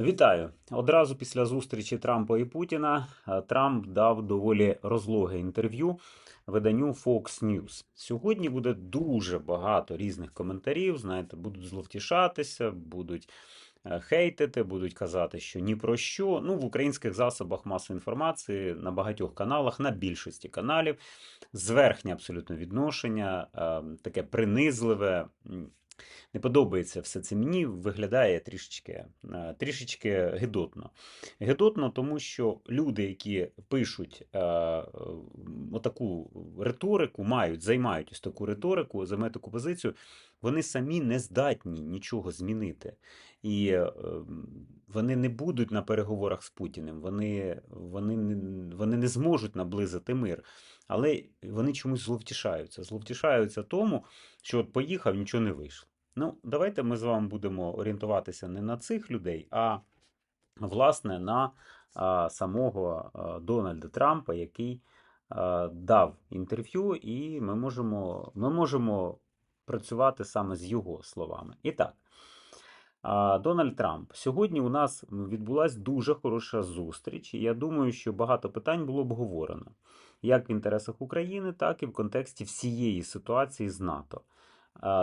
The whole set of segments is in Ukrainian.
Вітаю! Одразу після зустрічі Трампа і Путіна е, Трамп дав доволі розлоге інтерв'ю виданню Fox News. Сьогодні буде дуже багато різних коментарів. Знаєте, будуть зловтішатися, будуть е, хейтити, будуть казати, що ні про що. Ну, в українських засобах масової інформації на багатьох каналах, на більшості каналів, зверхнє абсолютно відношення, е, таке принизливе. Не подобається все це мені, виглядає трішечки, е, трішечки гидотно. Гидотно, тому що люди, які пишуть е, е, отаку риторику, мають, займають ось таку риторику, займають таку позицію, вони самі не здатні нічого змінити. І е, вони не будуть на переговорах з Путіним, вони, вони, вони не зможуть наблизити мир. Але вони чомусь зловтішаються. Зловтішаються тому, що от поїхав, нічого не вийшло. Ну, давайте ми з вами будемо орієнтуватися не на цих людей, а власне на а, самого а, Дональда Трампа, який а, дав інтерв'ю, і ми можемо, ми можемо працювати саме з його словами. І так. Дональд Трамп. Сьогодні у нас відбулася дуже хороша зустріч. і Я думаю, що багато питань було обговорено як в інтересах України, так і в контексті всієї ситуації з НАТО,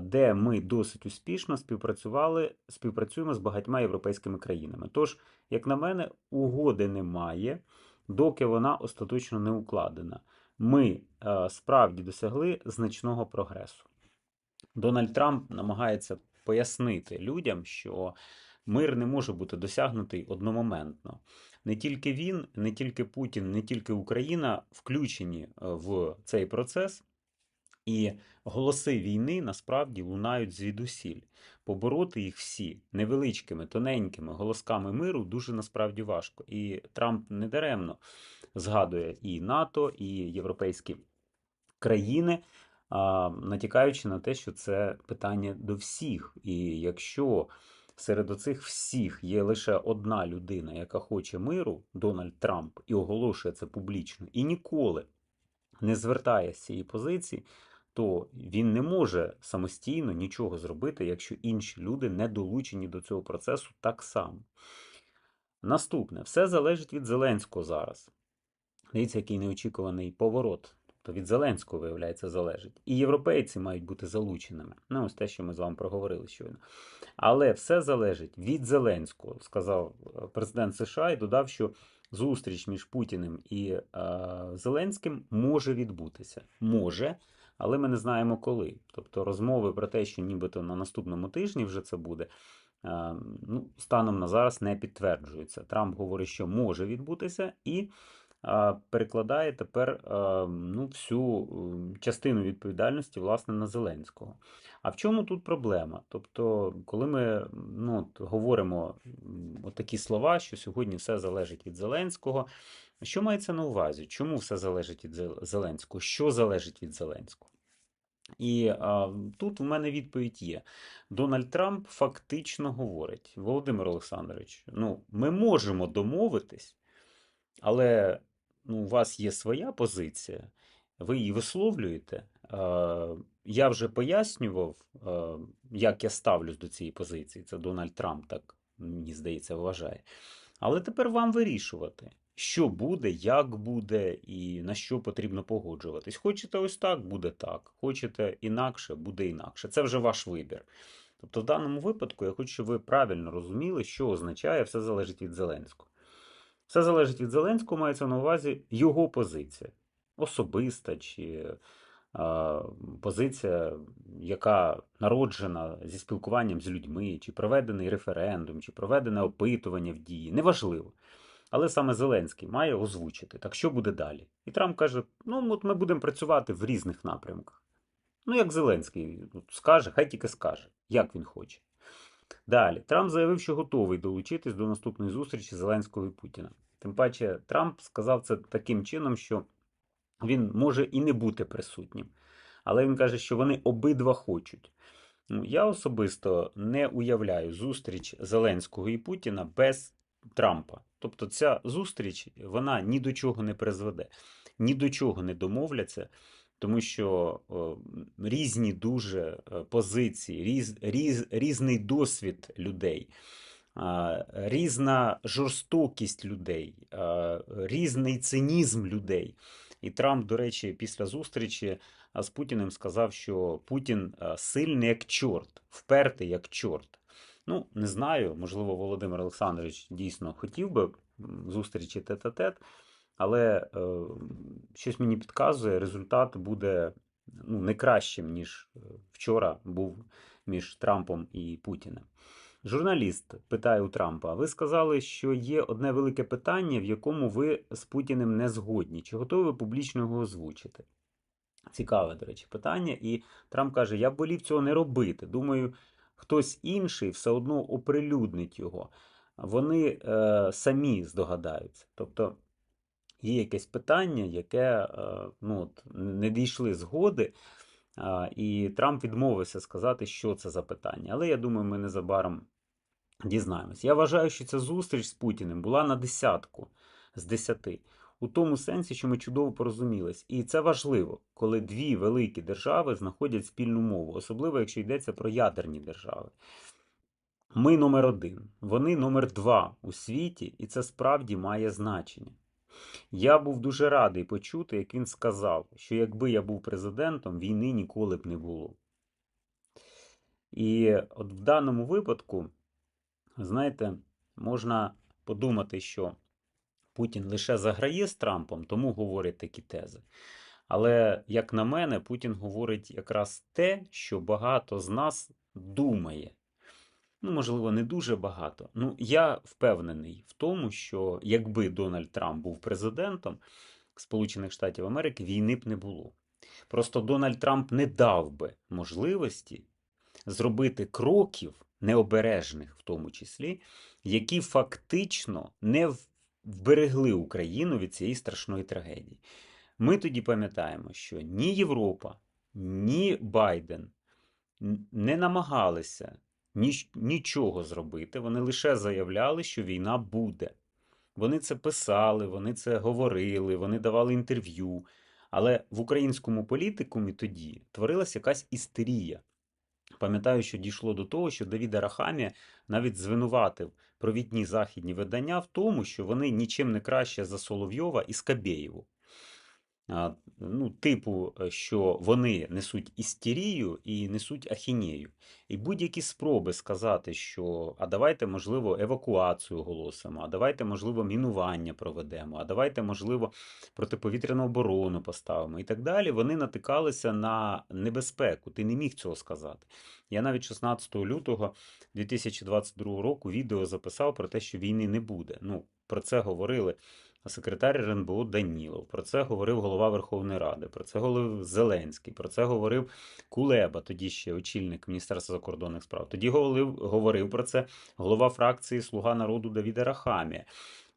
де ми досить успішно співпрацювали, співпрацюємо з багатьма європейськими країнами. Тож, як на мене, угоди немає, доки вона остаточно не укладена. Ми справді досягли значного прогресу. Дональд Трамп намагається пояснити людям, що мир не може бути досягнутий одномоментно. Не тільки він, не тільки Путін, не тільки Україна включені е, в цей процес, і голоси війни насправді лунають звідусіль. Побороти їх всі невеличкими, тоненькими голосками миру дуже насправді важко. І Трамп недаремно згадує і НАТО, і європейські країни, натякаючи на те, що це питання до всіх. І якщо серед оцих всіх є лише одна людина, яка хоче миру, Дональд Трамп, і оголошує це публічно, і ніколи не звертає з цієї позиції, то він не може самостійно нічого зробити, якщо інші люди не долучені до цього процесу так само. Наступне, все залежить від Зеленського зараз. Дивіться, який неочікуваний поворот. Тобто від Зеленського, виявляється, залежить. І європейці мають бути залученими. Ну, ось те, що ми з вами проговорили щойно. Але все залежить від Зеленського, сказав е, президент США і додав, що зустріч між Путіним і е, Зеленським може відбутися. Може, але ми не знаємо коли. Тобто розмови про те, що нібито на наступному тижні вже це буде. е, Ну, станом на зараз не підтверджується. Трамп говорить, що може відбутися, і перекладає тепер ну, всю частину відповідальності власне на Зеленського. А в чому тут проблема? Тобто, коли ми ну, говоримо такі слова, що сьогодні все залежить від Зеленського, що мається на увазі? Чому все залежить від Зеленського? Що залежить від Зеленського? І а, тут в мене відповідь є. Дональд Трамп фактично говорить: Володимир Олександрович, ну, ми можемо домовитись, але ну, у вас є своя позиція, ви її висловлюєте. Я вже пояснював, як я ставлюсь до цієї позиції. Це Дональд Трамп так, мені здається, вважає. Але тепер вам вирішувати, що буде, як буде і на що потрібно погоджуватись. Хочете ось так, буде так. Хочете інакше, буде інакше. Це вже ваш вибір. Тобто, в даному випадку я хочу, щоб ви правильно розуміли, що означає все залежить від Зеленського. Все залежить від Зеленського, мається на увазі його позиція. Особиста чи а, позиція, яка народжена зі спілкуванням з людьми, чи проведений референдум, чи проведене опитування в дії. Неважливо. Але саме Зеленський має озвучити, так що буде далі. І Трамп каже: ну, от ми будемо працювати в різних напрямках. Ну, як Зеленський скаже, хай тільки скаже, як він хоче. Далі, Трамп заявив, що готовий долучитись до наступної зустрічі Зеленського і Путіна. Тим паче, Трамп сказав це таким чином, що він може і не бути присутнім. Але він каже, що вони обидва хочуть. Ну, я особисто не уявляю зустріч Зеленського і Путіна без Трампа. Тобто ця зустріч вона ні до чого не призведе, ні до чого не домовляться, тому що різні дуже е, позиції, різ, різ, різний досвід людей. різна жорстокість людей, різний цинізм людей. І Трамп, до речі, після зустрічі з Путіним сказав, що Путін сильний як чорт, впертий як чорт. Ну, не знаю, можливо, Володимир Олександрович дійсно хотів би зустрічі тет-а-тет, але е, щось мені підказує, результат буде ну, не кращим, ніж е, вчора був між Трампом і Путіним. Журналіст питає у Трампа: ви сказали, що є одне велике питання, в якому ви з Путіним не згодні. Чи готові ви публічно його озвучити? Цікаве, до речі, питання. І Трамп каже: Я б волів цього не робити. Думаю, хтось інший все одно оприлюднить його. Вони е, самі здогадаються. Тобто є якесь питання, яке е, ну, от, не дійшли згоди. І Трамп відмовився сказати, що це за питання. Але я думаю, ми незабаром дізнаємось. Я вважаю, що ця зустріч з Путіним була на десятку з десяти. У тому сенсі, що ми чудово порозумілись. І це важливо, коли дві великі держави знаходять спільну мову, особливо якщо йдеться про ядерні держави. Ми номер один, вони номер два у світі, і це справді має значення. Я був дуже радий почути, як він сказав, що якби я був президентом, війни ніколи б не було. І от в даному випадку, знаєте, можна подумати, що Путін лише заграє з Трампом, тому говорить такі тези. Але, як на мене, Путін говорить якраз те, що багато з нас думає. Ну, можливо, не дуже багато. Ну, я впевнений в тому, що якби Дональд Трамп був президентом Сполучених Штатів Америки, війни б не було. Просто Дональд Трамп не дав би можливості зробити кроків необережних, в тому числі, які фактично не вберегли Україну від цієї страшної трагедії. Ми тоді пам'ятаємо, що ні Європа, ні Байден не намагалися нічого зробити. Вони лише заявляли, що війна буде. Вони це писали, вони це говорили, вони давали інтерв'ю. Але в українському політикумі тоді творилася якась істерія. Пам'ятаю, що дійшло до того, що Давід Арахамія навіть звинуватив провідні західні видання в тому, що вони нічим не краще за Соловйова і Скабєєву ну, типу, е, що вони несуть істерію і несуть ахінею. І будь-які спроби сказати, що а давайте, можливо, евакуацію оголосимо, а давайте, можливо, мінування проведемо, а давайте, можливо, протиповітряну оборону поставимо і так далі, вони натикалися на небезпеку. Ти не міг цього сказати. Я навіть 16 лютого 2022 року відео записав про те, що війни не буде. Ну, Про це говорили секретар РНБО Данілов. Про це говорив голова Верховної Ради, про це говорив Зеленський, про це говорив Кулеба, тоді ще очільник Міністерства закордонних справ. Тоді говорив, говорив про це голова фракції Слуга народу Давіда Рахамія.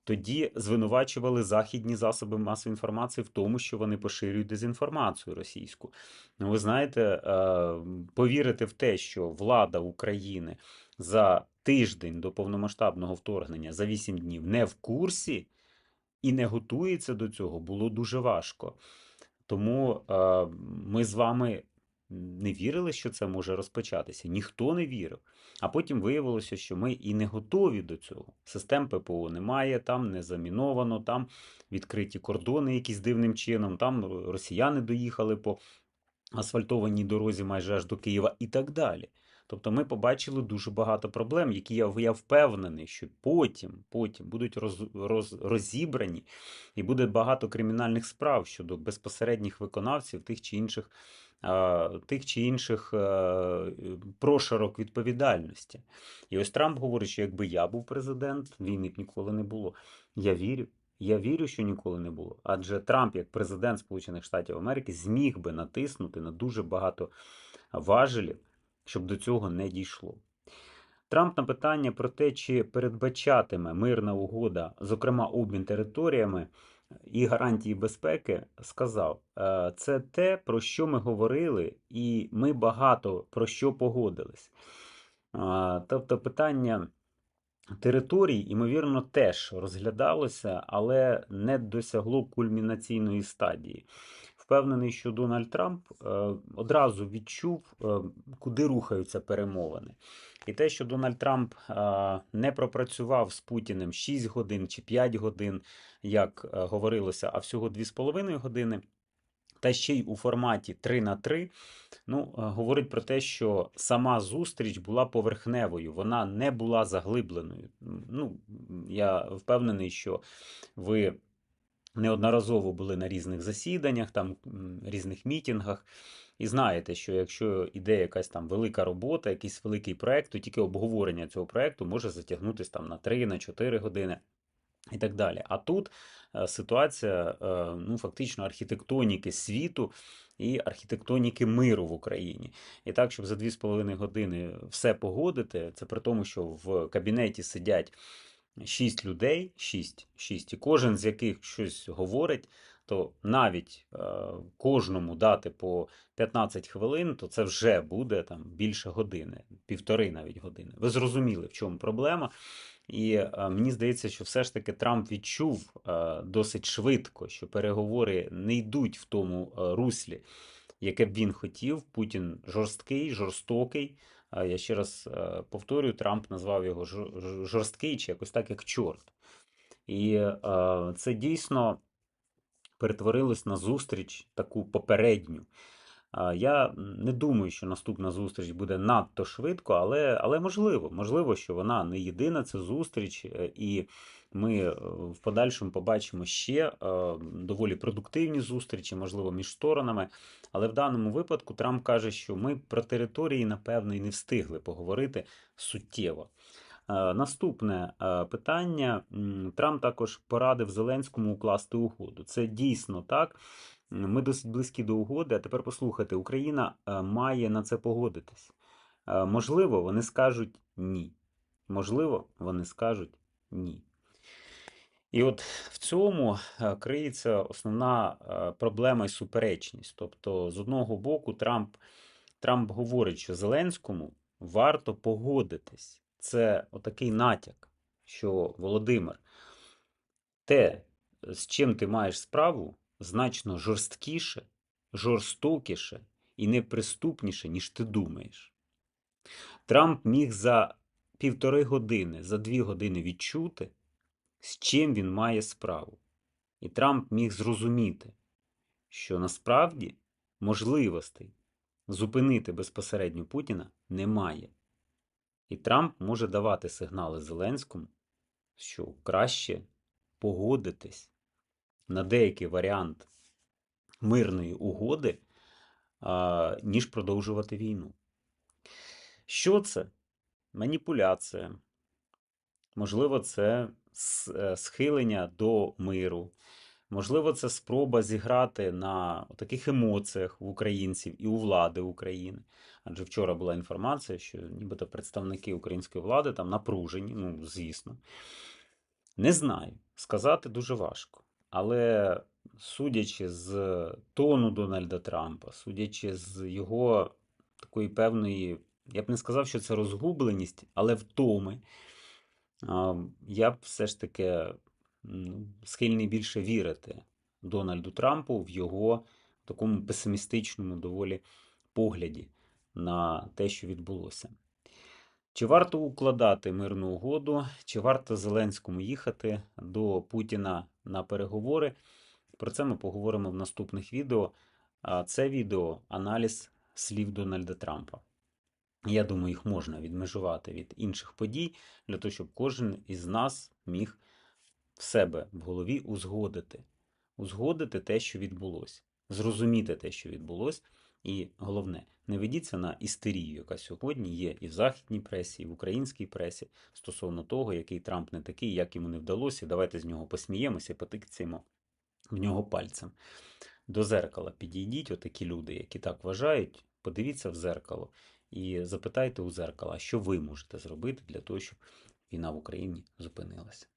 Тоді звинувачували західні засоби масової інформації в тому, що вони поширюють дезінформацію російську. Ну, ви знаєте, е, повірити в те, що влада України за тиждень до повномасштабного вторгнення за 8 днів не в курсі і не готується до цього, було дуже важко. Тому е, ми з вами не вірили, що це може розпочатися. Ніхто не вірив. А потім виявилося, що ми і не готові до цього. Систем ППО немає, там не заміновано, там відкриті кордони якісь дивним чином, там росіяни доїхали по асфальтованій дорозі майже аж до Києва і так далі. Тобто ми побачили дуже багато проблем, які я я впевнений, що потім потім будуть роз, роз, розібрані, і буде багато кримінальних справ щодо безпосередніх виконавців тих чи інших тих чи інших прошарок відповідальності. І ось Трамп говорить, що якби я був президент, війни б ніколи не було. Я вірю. Я вірю, що ніколи не було. Адже Трамп, як президент Сполучених Штатів Америки, зміг би натиснути на дуже багато важелів щоб до цього не дійшло. Трамп на питання про те, чи передбачатиме мирна угода, зокрема обмін територіями і гарантії безпеки, сказав: «Е, це те, про що ми говорили, і ми багато про що погодились. Тобто, питання територій, ймовірно, теж розглядалося, але не досягло кульмінаційної стадії. Впевнений, що Дональд Трамп е, одразу відчув, е, куди рухаються перемовини. І те, що Дональд Трамп е, не пропрацював з Путіним 6 годин чи 5 годин, як говорилося, а всього 2,5 години. Та ще й у форматі 3 на 3, ну, говорить про те, що сама зустріч була поверхневою, вона не була заглибленою. Ну, я впевнений, що ви неодноразово були на різних засіданнях, там різних мітінгах, і знаєте, що якщо іде якась там велика робота, якийсь великий проект, то тільки обговорення цього проекту може затягнутися там на 3, на 4 години. І так далі. А тут е, ситуація е, ну, фактично архітектоніки світу і архітектоніки миру в Україні. І так, щоб за 2,5 години все погодити, це при тому, що в кабінеті сидять 6 людей, 6, 6, і кожен з яких щось говорить, то навіть е, кожному дати по 15 хвилин, то це вже буде там більше години, півтори навіть години. Ви зрозуміли, в чому проблема. І е, мені здається, що все ж таки Трамп відчув е, досить швидко, що переговори не йдуть в тому е, руслі, яке б він хотів. Путін жорсткий, жорстокий. Е, Я ще раз е, повторюю, Трамп назвав його жор- жор- жорсткий чи якось так, як чорт. І е, це дійсно перетворилось на зустріч таку попередню. Я не думаю, що наступна зустріч буде надто швидко, але, але можливо, можливо, що вона не єдина це зустріч, і ми е, в подальшому побачимо ще е, доволі продуктивні зустрічі, можливо, між сторонами. Але в даному випадку Трамп каже, що ми про території, напевно, і не встигли поговорити суттєво. Е, Наступне питання. Трамп також порадив Зеленському укласти угоду. Це дійсно так. Ми досить близькі до угоди. А тепер послухайте, Україна має на це погодитись. Можливо, вони скажуть ні. Можливо, вони скажуть ні. І от в цьому е, криється основна е, проблема і суперечність. Тобто, з одного боку, Трамп, Трамп говорить, що Зеленському варто погодитись. Це отакий натяк, що Володимир, те, з чим ти маєш справу, значно жорсткіше, жорстокіше і неприступніше, ніж ти думаєш. Трамп міг за півтори години, за дві години відчути, з чим він має справу. І Трамп міг зрозуміти, що насправді можливостей зупинити безпосередньо Путіна немає. І Трамп може давати сигнали Зеленському, що краще погодитись на деякий варіант мирної угоди, ніж продовжувати війну. Що це? Маніпуляція. Можливо, це схилення до миру. Можливо, це спроба зіграти на таких емоціях в українців і у влади України. Адже вчора була інформація, що нібито представники української влади там напружені, ну, звісно. Не знаю, сказати дуже важко. Але судячи з тону Дональда Трампа, судячи з його такої певної, я б не сказав, що це розгубленість, але втоми, я б все ж таки схильний більше вірити Дональду Трампу в його такому песимістичному доволі погляді на те, що відбулося. Чи варто укладати мирну угоду, чи варто Зеленському їхати до Путіна на переговори? Про це ми поговоримо в наступних відео. Це відео аналіз слів Дональда Трампа. Я думаю, їх можна відмежувати від інших подій, для того, щоб кожен із нас міг в себе в голові узгодити, узгодити те, що відбулося, зрозуміти те, що відбулося, і головне, не ведіться на істерію, яка сьогодні є і в західній пресі, і в українській пресі стосовно того, який Трамп не такий, як йому не вдалося. Давайте з нього посміємося і потикцяємо в нього пальцем. До зеркала підійдіть, отакі люди, які так вважають, подивіться в зеркало і запитайте у зеркала, що ви можете зробити для того, щоб війна в Україні зупинилася.